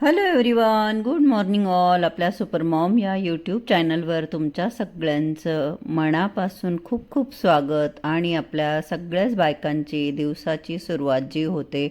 Hello everyone good morning all आपल्या supermom या YouTube चॅनलवर तुमच्या सगळ्यांचं मनापासून खूप खूप स्वागत. आणि आपल्या सगळ्याच बायकांची दिवसाची सुरुवात जी होते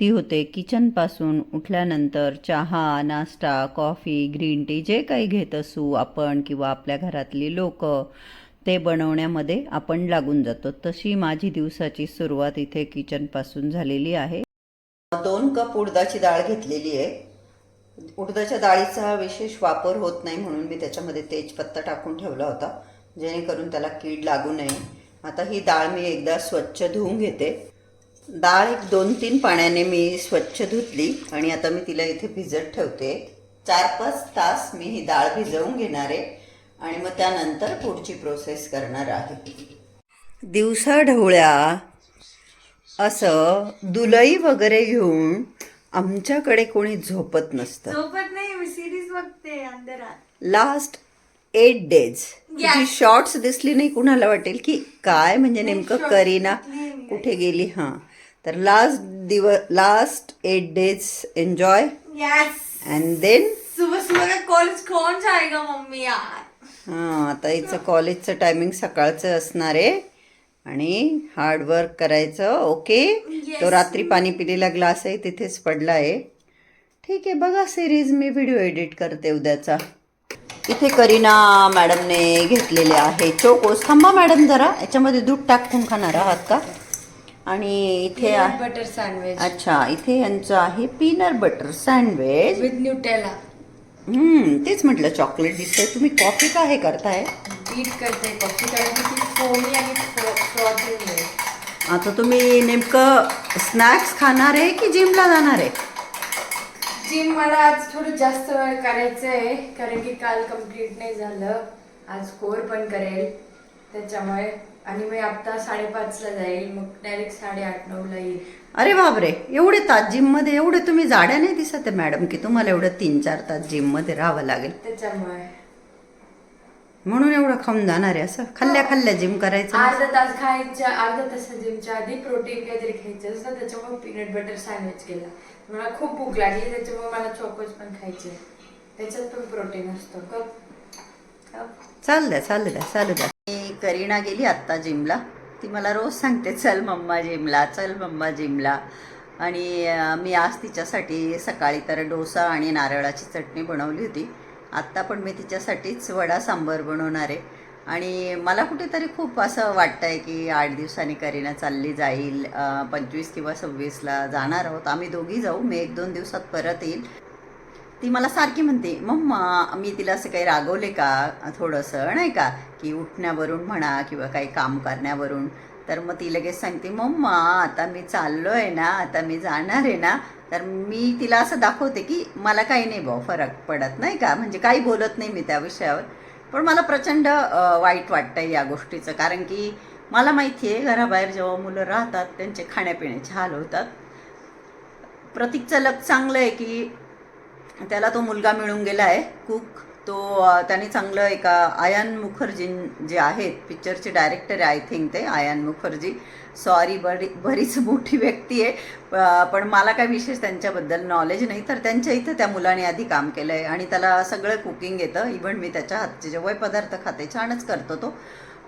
ती होते किचनपासून उठल्यानंतर चहा नाश्ता कॉफी ग्रीन टी जे काही घेत असू आपण किंवा आपल्या घरातली लोक ते बनवण्यामध्ये आपण लागून जातो. तशी माझी दिवसाची सुरुवात इथे किचनपासून झालेली आहे. दोन कप उडदाची डाळ घेतलेली आहे. उडदाच्या डाळीचा विशेष वापर होत नाही म्हणून मी त्याच्यामध्ये तेजपत्ता टाकून ठेवला होता जेणेकरून त्याला कीड लागू नये. आता ही डाळ मी एकदा स्वच्छ धुवून घेते. डाळ एक दोन तीन पाण्याने मी स्वच्छ धुतली आणि आता मी तिला इथे भिजत ठेवते. चार पाच तास मी ही डाळ भिजवून घेणार आहे आणि मग त्यानंतर पुढची प्रोसेस करणार आहे. दिवसा ढवळ्या असं दुलई वगैरे घेऊन आमच्याकडे कोणी झोपत नसतं. झोपत नाही मी सिरीज बघते अंधारात. लास्ट एट डेज जी शॉर्ट्स दिसली नाही कुणाला वाटेल की काय? म्हणजे नेमकं करीना कुठे गेली? हां. तर लास्ट दिव last eight days enjoy yes and then सुबह सुबह का कॉलेज कौन जाएगा मम्मी यार? हां आता हिचं कॉलेजचं टायमिंग सकाळचं असणार आहे. आणि हार्डवर्क करायचं ओके तो रात्री पाणी पिलेला ग्लास आहे तिथेच पडला आहे ठीक आहे बघा सिरीज मी व्हिडिओ एडिट करते उद्याचा. इथे करीना मॅडमने घेतलेले आहे चोकोस. थांबा मॅडम जरा याच्यामध्ये दूध टाकून खाणार आहात का? आणि इथे बटर सँडविच अच्छा इथे यांचं आहे peanut butter sandwich with Nutella hmm तेच म्हटलं चॉकलेट दिसतंय. तुम्ही कॉफी का हे करताय? बीट करते कॉफी कारण की ती फोमी आणि फ्रॉथी मिळेल आता तुम्ही नेमकं स्नॅक्स खाणार आहे की जिमला जाणार आहे? जिम मला आज थोडं जास्त वेळ करायचं आहे कारण की काल कंप्लीट नाही झालं. आज कोर पण करेल. त्याच्यामुळे आणि मी आता साडेपाचला जाईल मग डायरेक्ट साडेआठ नऊला येईल. अरे बापरे एवढे तास जिममध्ये एवढे तुम्ही जाड्या नाही दिसत आहे मॅडम की तुम्हाला एवढं तीन चार तास जिममध्ये राहावं लागेल. त्याच्यामुळे. म्हणून एवढं खाऊन जाणार आहे असं. खाल्ल्या खाल्ल्या जिम करायचं अर्धा तास खायच्या अर्धा तास जिमच्या आधी प्रोटीन काहीतरी खायचं असतं त्याच्यामुळे पीनट बटर सँडविच केला. मला खूप भूक लागली त्याच्यामुळे मला चोकोज पण खायचे. त्याच्यात पण प्रोटीन असतं. Cup cup. चाल द्या चालू द्या चालू द्या. मी करीना गेली आत्ता जिमला ती मला रोज सांगते चल मम्मा जिमला चल मम्मा जिमला आणि मी आज तिच्यासाठी सकाळी तर डोसा आणि नारळाची चटणी बनवली होती. आत्ता पण मी तिच्यासाठीच वडा सांबर बनवणार आहे. आणि मला कुठेतरी खूप असं वाटतं आहे की आठ दिवसांनी करीना चालली जाईल पंचवीस किंवा सव्वीसला जाणार आहोत. आम्ही दोघी जाऊ मी एक दोन दिवसात परत येईल. ती मला सारखी म्हणते मम्मा मी तिला असं काही रागवले का थोडंसं? नाही का? की उठण्यावरून म्हणा किंवा काही काम करण्यावरून. तर मग ती लगेच सांगते मम्मा आता मी चाललो आहे ना आता मी जाणार आहे ना. तर मी तिला असं दाखवते की मला काही नाही भाऊ फरक पडत नाही का? म्हणजे काही बोलत नाही मी त्या विषयावर. पण मला प्रचंड वाईट वाटतं या गोष्टीचं. कारण की मला माहिती आहे घराबाहेर जेव्हा मुलं राहतात त्यांचे खाण्यापिण्याचे हाल होतात. प्रतीकचं लक चांगलं आहे की त्याला तो मुलगा मिळून गेला आहे कुक. तो अ, त्याने चांगलं एका आयान मुखर्जी जे आहेत पिक्चरचे डायरेक्टर आहे आय थिंक ते आयान मुखर्जी. सॉरी बरी बरीच मोठी व्यक्ती आहे. पण मला काय विशेष त्यांच्याबद्दल नॉलेज नाही. तर त्यांच्या इथं त्या मुलाने आधी काम केलं आहे आणि त्याला सगळं कुकिंग येतं. इव्हन मी त्याच्या हातचे जेव्हा पदार्थ खाते छानच करतो तो.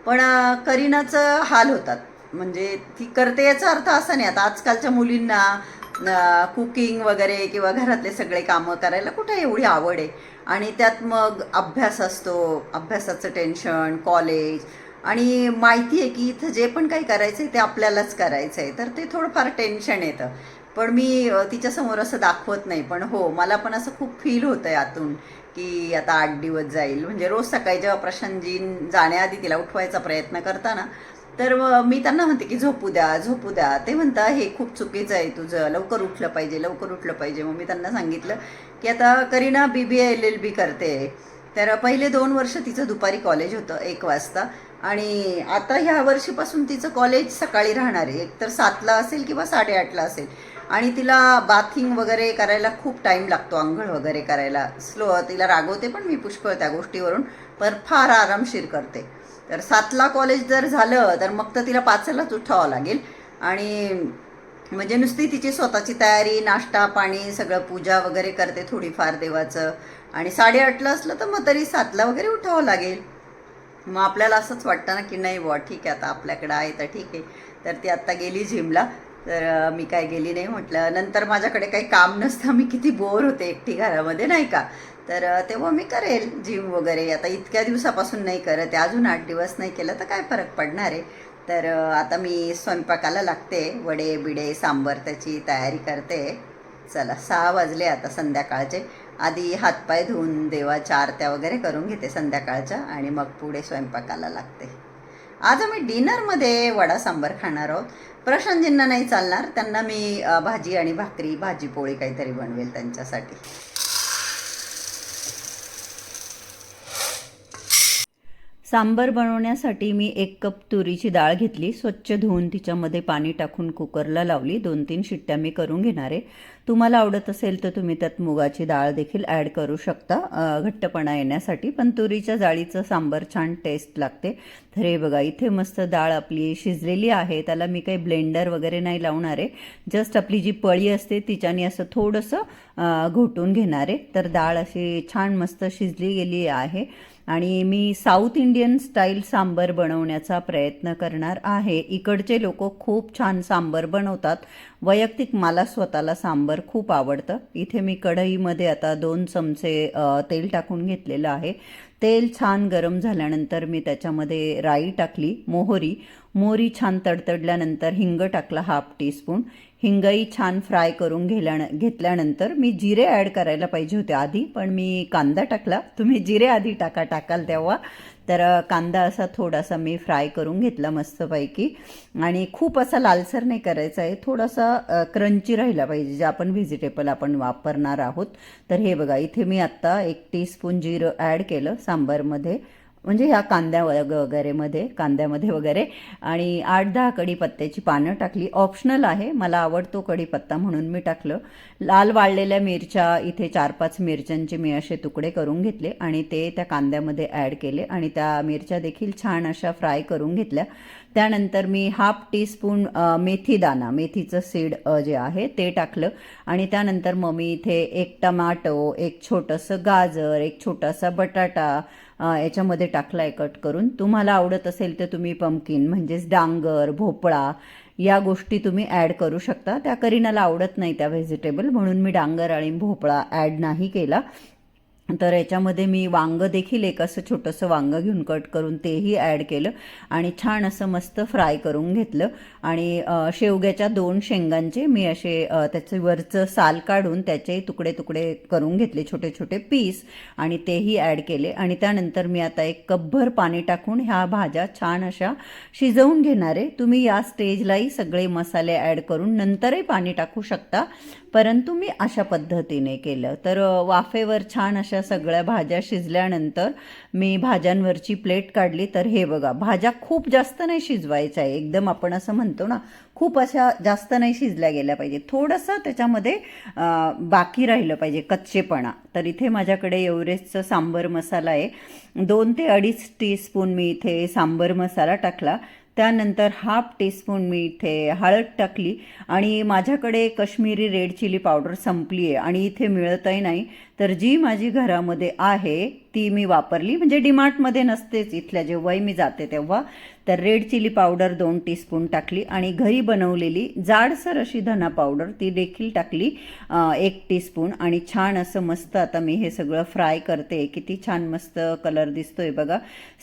पण करीनाचं हाल होतात. म्हणजे ती करते याचा अर्थ असा नाही. आता आजकालच्या मुलींना कुकिंग वगैरे किंवा घरातले सगळे कामं करायला कुठे एवढी आवड आहे? आणि त्यात मग अभ्यास असतो अभ्यासाचं टेन्शन कॉलेज आणि माहिती आहे की इथं जे पण काही करायचं आहे ते आपल्यालाच करायचं आहे तर ते थोडंफार टेन्शन येतं. पण मी तिच्यासमोर असं दाखवत नाही. पण हो मला पण असं खूप फील होतं आहे आतून की आता आठ दिवस जाईल. म्हणजे रोज सकाळी जेव्हा प्रशांतजी जाण्याआधी तिला उठवायचा प्रयत्न करताना तर मी त्यांना म्हणते की झोपू द्या झोपू द्या. ते म्हणता हे खूप चुकीचं आहे तुझं. लवकर उठलं पाहिजे लवकर उठलं पाहिजे. मग मी त्यांना सांगितलं की आता Kareena B B L L B करते. तर पहिले दोन वर्ष तिचं दुपारी कॉलेज होतं एक वाजता. आणि आता ह्या वर्षीपासून तिचं कॉलेज सकाळी राहणार आहे. एकतर सातला असेल किंवा साडेआठला असेल. आणि तिला बाथिंग वगैरे करायला खूप टाईम लागतो आंघोळ वगैरे करायला. स्लो तिला रागवते पण मी पुष्कळ त्या गोष्टीवरून. पर फार आरामशीर करते. तर सातला कॉलेज जर झालं तर मग तर तिला पाचलाच उठावं लागेल. आणि म्हणजे नुसती तिची स्वतःची तयारी नाश्ता पाणी सगळं पूजा वगैरे करते थोडीफार देवाचं. आणि साडेआठला असलं तर मग तरी सातला वगैरे उठावं लागेल. मग आपल्याला असंच वाटतं ना की नाही बुवा ठीक आहे आता आपल्याकडं आहे तर ठीक आहे. तर ती आत्ता गेली जिमला तर मी काय गेली नाही म्हटलं. नंतर माझ्याकडे काही काम नसतं. मी किती बोर होते एकटी घरामध्ये नाही का? तर तेव्हा मी करेल जिम वगैरे. आता इतक्या दिवसापासून नाही करत आहे. अजून आठ दिवस नाही केलं तर काय फरक पडणार आहे? तर आता मी स्वयंपाकाला लागते. वडे बिडे सांबर त्याची तयारी करते. चला सहा वाजले आता संध्याकाळचे. आधी हातपाय धुवून देवाच्या आरत्या वगैरे करून घेते संध्याकाळच्या आणि मग पुढे स्वयंपाकाला लागते. आज आम्ही डिनरमध्ये वडा सांबार खाणार आहोत. प्रशांतजींना नाही चालणार त्यांना मी भाजी आणि भाकरी भाजी पोळी काहीतरी बनवेल त्यांच्यासाठी. सांबर बनवण्यासाठी मी एक कप तुरीची डाळ घेतली. स्वच्छ धुवून तिच्यामध्ये पाणी टाकून कुकरला लावली. दोन तीन शिट्ट्या मी करून घेणार. आहे तुम्हाला आवडत असेल तर तुम्ही त्यात मुगाची डाळ देखील ॲड करू शकता. घट्टपणा येण्यासाठी. पण तुरीच्या डाळीचं सांबर छान टेस्ट लागते. तर हे बघा इथे मस्त डाळ आपली शिजलेली आहे. त्याला मी काही ब्लेंडर वगैरे नाही लावणार. आहे जस्ट आपली जी पळी असते तिच्याने असं थोडंसं घोटून घेणार. आहे तर डाळ अशी छान मस्त शिजली गेली आहे. आणि मी साऊथ इंडियन स्टाईल सांबर बनवण्याचा प्रयत्न करणार आहे. इकडचे लोक खूप छान सांबर बनवतात. वैयक्तिक मला स्वतःला सांबर खूप आवडतं. इथे मी कढईमध्ये आता दोन चमचे तेल टाकून घेतलेलं आहे. तेल छान गरम झाल्यानंतर मी त्याच्यामध्ये राई टाकली मोहरी. मोहरी छान तडतडल्यानंतर हिंग टाकला हाफ टीस्पून हिंगही छान फ्राय करून घेल्या घेतल्यानंतर मी जिरे ॲड करायला पाहिजे होते आधी पण मी कांदा टाकला. तुम्ही जिरे आधी टाका टाकाल तेव्हा. तर कांदा असा थोडासा मी फ्राय करून घेतला मस्तपैकी. आणि खूप असा लालसर नाही करायचा आहे. थोडासा क्रंची राहिला पाहिजे जे आपण व्हेजिटेबल आपण वापरणार आहोत. तर हे बघा इथे मी आत्ता एक टीस्पून जिरं ॲड केलं सांबारमध्ये. म्हणजे ह्या कांद्या वगैरेमध्ये कांद्यामध्ये वगैरे. आणि आठ दहा कढीपत्त्याची पानं टाकली. ऑप्शनल आहे. मला आवडतो कढीपत्ता म्हणून मी टाकलं. लाल वाळलेल्या मिरच्या इथे चार पाच मिरच्यांचे मी असे तुकडे करून घेतले आणि ते त्या कांद्यामध्ये ॲड केले आणि त्या मिरच्या देखील छान अशा फ्राय करून घेतल्या. त्यानंतर मी हाफ टीस्पून मेथीदाना मेथीचं सीड जे आहे ते टाकलं. आणि त्यानंतर मग मी इथे एक टमाटो एक छोटंसं गाजर एक छोटासा बटाटा याच्यामध्ये टाकला आहे कट करून. तुम्हाला आवडत असेल तर तुम्ही पंपकिन म्हणजेच डांगर भोपळा या गोष्टी तुम्ही ॲड करू शकता. त्या करीनाला आवडत नाही त्या व्हेजिटेबल म्हणून मी डांगर आणि भोपळा ॲड नाही केला. तर याच्यामध्ये मी वांग देखील एक असं छोटंसं वांग घेऊन कट करून तेही ॲड केलं आणि छान असं मस्त फ्राय करून घेतलं. आणि शेवग्याच्या दोन शेंगांचे मी असे त्याचे वरचं साल काढून त्याचे तुकडे तुकडे करून घेतले छोटे छोटे पीस आणि तेही ॲड केले. आणि त्यानंतर मी आता एक कपभर पाणी टाकून ह्या भाज्या छान अशा शिजवून घेणार आहे. तुम्ही या स्टेजलाही सगळे मसाले ॲड करून नंतरही पाणी टाकू शकता. परंतु मी अशा पद्धतीने केलं. तर वाफेवर छान अशा सगळ्या भाज्या शिजल्यानंतर मी भाज्यांवरची प्लेट काढली. तर हे बघा भाज्या खूप जास्त नाही शिजवायच्या. आहे एकदम आपण असं म्हणतो ना खूप अशा जास्त नाही शिजल्या गेल्या पाहिजे थोडंसं त्याच्यामध्ये बाकी राहिलं पाहिजे कच्चेपणा. तर इथे माझ्याकडे एव्हरेस्टचं सांबर मसाला आहे. दोन ते अडीच टीस्पून मी इथे सांबर मसाला टाकला. त्यानंतर हाफ टीस्पून मी इथे हळद टाकली आणि माझ्याकडे कश्मीरी रेड चिली पावडर संपली आहे आणि इथे मिळतही नाही. तर जी माझी घरामध्ये आहे ती मी वापरली. म्हणजे डीमार्टमध्ये नसतेच इथल्या जेव्हाही मी जाते तेव्हा. तर रेड चिली पावडर दोन टीस्पून टाकली आणि घरी बनवलेली जाडसर अशी धना पावडर ती देखील टाकली एक टीस्पून. आणि छान असं मस्त आता मी हे सगळं फ्राय करते. किती छान मस्त कलर दिसतोय बघा.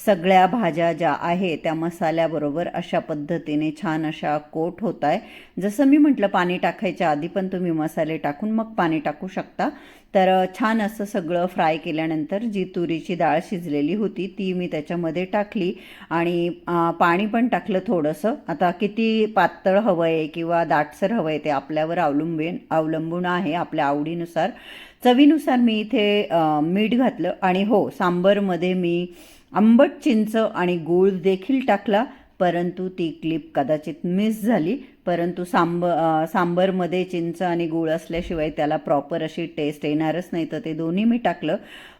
सगळ्या भाज्या ज्या आहे त्या मसाल्याबरोबर अशा पद्धतीने छान अशा कोट होत आहे जसं मी म्हटलं पाणी टाकायच्या आधी पण तुम्ही मसाले टाकून मग पाणी टाकू शकता. तर छान असं सगळं फ्राय केल्यानंतर जी तुरीची डाळ शिजलेली होती ती मी त्याच्यामध्ये टाकली आणि पाणी पण टाकलं थोडंसं. आता किती पातळ हवं आहे किंवा दाटसर हवं आहे ते आपल्यावर अवलंबून अवलंबून आहे आपल्या आवडीनुसार. चवीनुसार मी इथे मीठ घातलं आणि हो सांबरमध्ये मी आंबट चिंच आणि गूळ देखील टाकला. परंतु ती क्लिप कदाचित मिस झाली. परंतु सांब सांबरमध्ये चिंच आणि गूळ असल्याशिवाय त्याला प्रॉपर अशी टेस्ट येणारच नाही. तर ते दोन्ही मी टाकलं.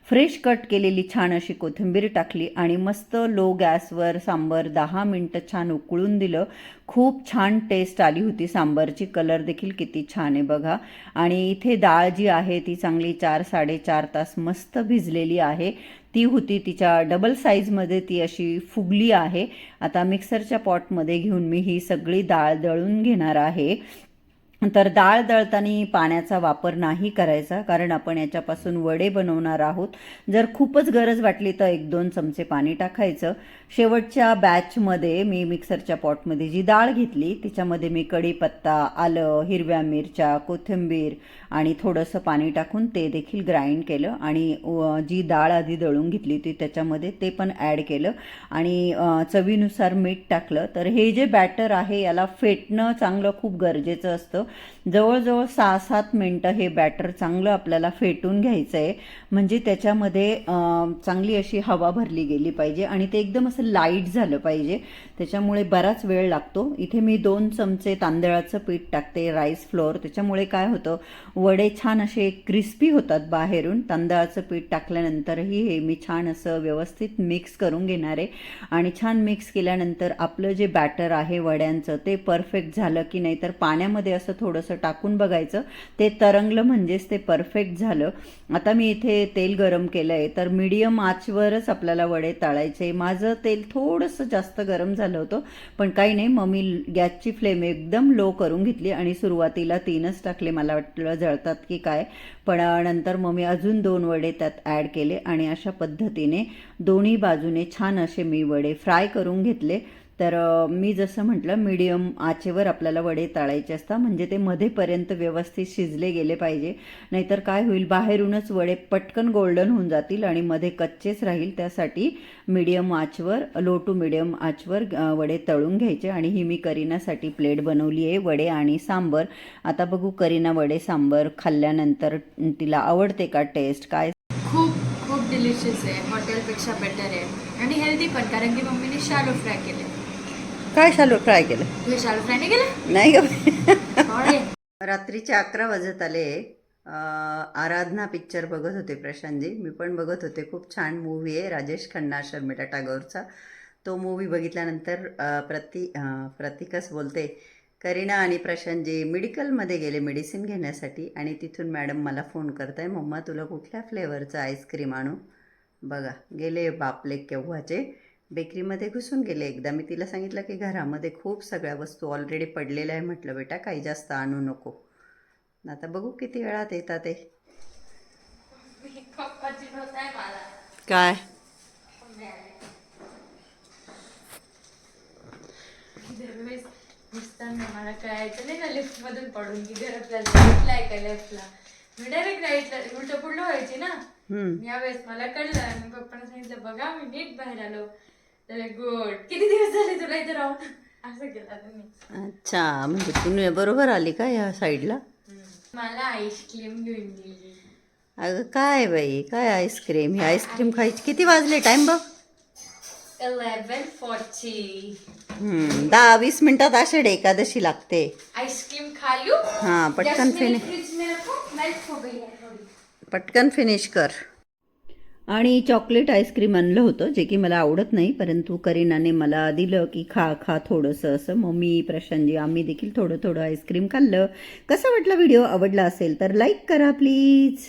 फ्रेश कट केलेली छान अशी कोथिंबीर टाकली आणि मस्त लो गॅसवर सांबर दहा मिनटं छान उकळून दिलं. खूप छान टेस्ट आली होती. सांबरची कलर देखील किती छान आहे बघा. आणि इथे डाळ जी आहे ती चांगली चार साडेचार तास मस्त भिजलेली आहे. ती होती तिच्या डबल साईजमध्ये ती अशी फुगली आहे. आता मिक्सरच्या पॉटमध्ये घेऊन मी ही सगळी डाळ दळून घेणार आहे. तर डाळ दळताना पाण्याचा वापर नाही करायचा कारण आपण याच्यापासून वडे बनवणार आहोत. जर खूपच गरज वाटली तर एक दोन चमचे पाणी टाकायचं. शेवटच्या बॅचमध्ये मी मिक्सरच्या पॉटमध्ये जी डाळ घेतली तिच्यामध्ये मी कढीपत्ता आलं हिरव्या मिरच्या कोथिंबीर आणि थोडंसं पाणी टाकून ते देखील ग्राइंड केलं आणि जी डाळ आधी दळून घेतली होती त्याच्यामध्ये ते पण ॲड केलं आणि चवीनुसार मीठ टाकलं. तर हे जे बॅटर आहे याला फेटणं चांगलं खूप गरजेचं असतं. जवळजवळ सहा सात मिनटं हे बॅटर चांगलं आपल्याला फेटून घ्यायचं आहे म्हणजे त्याच्यामध्ये चांगली अशी हवा भरली गेली पाहिजे आणि ते एकदम असं लाइट झालं पाहिजे. त्याच्यामुळे बराच वेळ लागतो. इथे मी दोन चमचे तांदळाचं पीठ टाकते राईस फ्लोअर त्याच्यामुळे काय होतं वडे छान असे क्रिस्पी होतात बाहेरून. तांदळाचं पीठ टाकल्यानंतरही हे मी छान असं व्यवस्थित मिक्स करून घेणार आहे. आणि छान मिक्स केल्यानंतर आपलं जे बॅटर आहे वड्यांचं ते परफेक्ट झालं की नाही तर पाण्यामध्ये असं थोडंसं टाकून बघायचं. ते तरंगलं म्हणजेच ते परफेक्ट झालं. आता मी इथे तेल गरम केलं आहे तर मीडियम आचवरच आपल्याला वडे तळायचे. माझं तेल थोडंसं जास्त गरम झालं होतं पण काही नाही मग मी गॅसची फ्लेम एकदम लो करून घेतली आणि सुरुवातीला तीनच टाकले. मला वाटलं जळतात की काय पण नंतर मग मी अजून दोन वडे त्यात ॲड केले आणि अशा पद्धतीने दोन्ही बाजूने छान असे मी वडे फ्राय करून घेतले. तर मी जसं म्हटलं मीडियम आचेवर आपल्याला वडे तळायचे असतात. म्हणजे ते मध्येपर्यंत व्यवस्थित शिजले गेले पाहिजे. नाहीतर काय होईल बाहेरूनच वडे पटकन गोल्डन होऊन जातील आणि मध्ये कच्चेच राहील. त्यासाठी मीडियम आचवर लो टू मीडियम आचवर वडे तळून घ्यायचे. आणि ही मी करीनासाठी प्लेट बनवली आहे वडे आणि सांबर. आता बघू करीना वडे सांबर खाल्ल्यानंतर तिला आवडते का टेस्ट काय? खूप खूप डिलिशियस आहे. हॉटेलपेक्षा बेटर आहे. आणि हेल्दी पण कारण की मम्मीने शालो फ्राय केले. काय शालो फ्राय केलं? शालो फ्राय नाही केले? नाही ग. रात्रीचे अकरा वाजत आले. आराधना पिक्चर बघत होते प्रशांतजी. मी पण बघत होते. खूप छान मूवी आहे. राजेश खन्ना शर्मिला टागोरचा. तो मूवी बघितल्यानंतर प्रति प्रतिकच बोलते करीना आणि प्रशांतजी मेडिकलमध्ये गेले मेडिसिन घेण्यासाठी आणि तिथून मॅडम मला फोन करत आहे मम्मा तुला कुठल्या फ्लेवरचं आईस्क्रीम आणू? बघा गेले बापले केव्हाचे. बेकरीमध्ये घुसून गेले. एकदा मी तिला सांगितलं की घरामध्ये खूप सगळ्या वस्तू ऑलरेडी पडलेल्या आहे म्हटलं बेटा काही जास्त आणू नको. आता बघू किती वेळात येतात ते. काय? मला कळायचं नाही ना लिफ्ट मधून पडून? की घर आपल्याला का लेफ्टला मी डायरेक्ट राईटला उलट पुढलं व्हायची ना. यावेळेस मला कळलं. आणि पप्पाने सांगितलं बघा मी नीट बाहेर आलो. गुड किती दिवस झाले तुला इथे राहून? असं केलं तुम्ही अच्छा म्हणजे तू बरोबर आली का या साईडला? मला आईस्क्रीम घेऊन गेली. अगं काय बाई काय आईस्क्रीम ही आईस्क्रीम खायची किती वाजले? टाइम बघ. इलेवन फॉर्टी हम्म, दहा वीस मिनिटात आषाढी एकादशी लागते. आइसक्रीम खा लूं हाँ पटकन फिनिश हो पटकन फिनिश कर. आणि चॉकलेट आईस्क्रीम आणलं होतं जे की मला आवडत नाही परंतु करीनाने मला दिलं की खा खा थोडंसं असं. मग मी प्रशांतजी आम्ही देखील थोडं थोडं आईस्क्रीम खाल्लं. कसं वाटलं व्हिडिओ आवडला असेल तर लाईक करा प्लीज